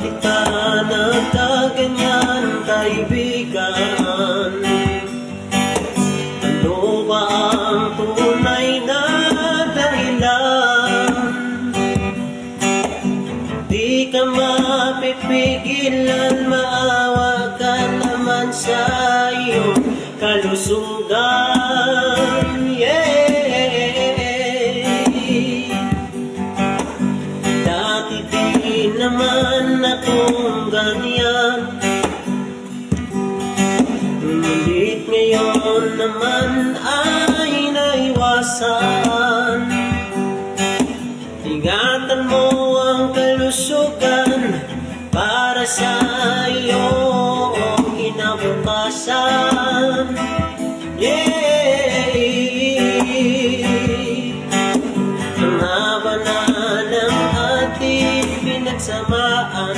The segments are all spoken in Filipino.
Bakit ka nagkaganyan, kaibigan? Ano ba ang tunay na dahilan? Di ka mapipigilan, maawa ka naman sa iyong kalusugan. Naman ay naiwasan. Ingatan mo ang kalusugan Para sa iyong kinabukasan Yeah. Ang haba na ng ating pinagsamaan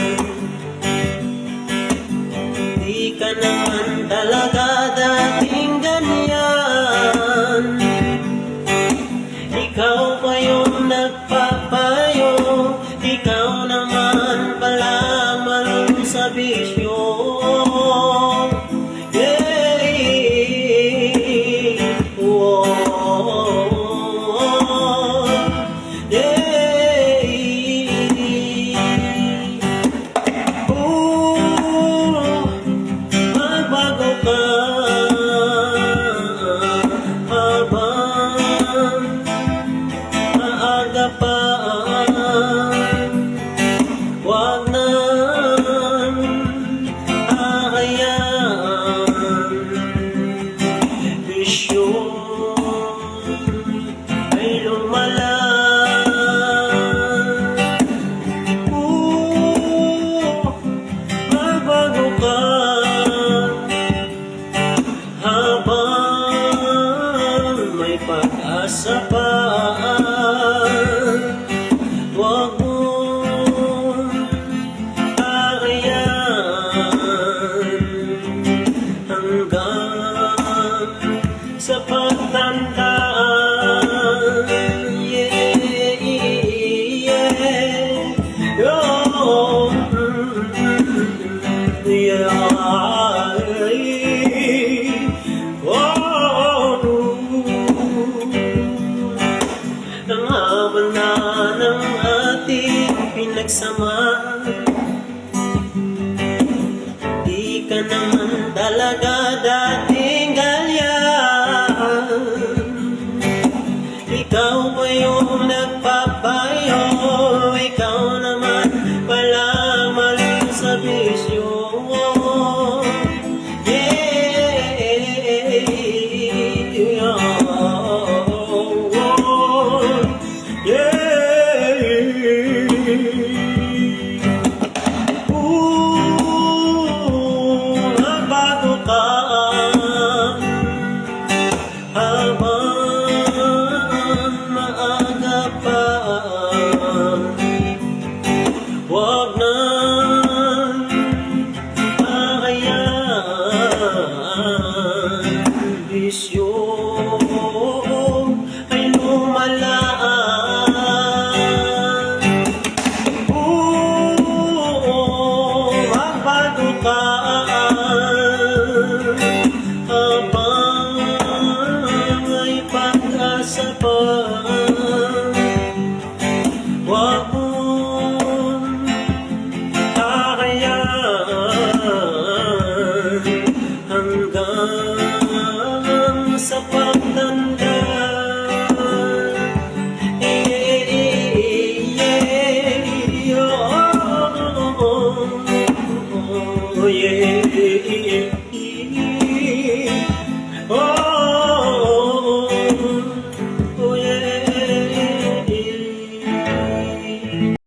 Di ka naman talaga pag-asa pa Huwag hanggang sa pagtanda. Pinagsamahan Di ka naman talaga dating ganyan Ikaw pa yung nagpapayo Huwag na Pahayaan Bisyo Ay lumalaan. Oo Magpadukaan Habang Ay pag-asa pa.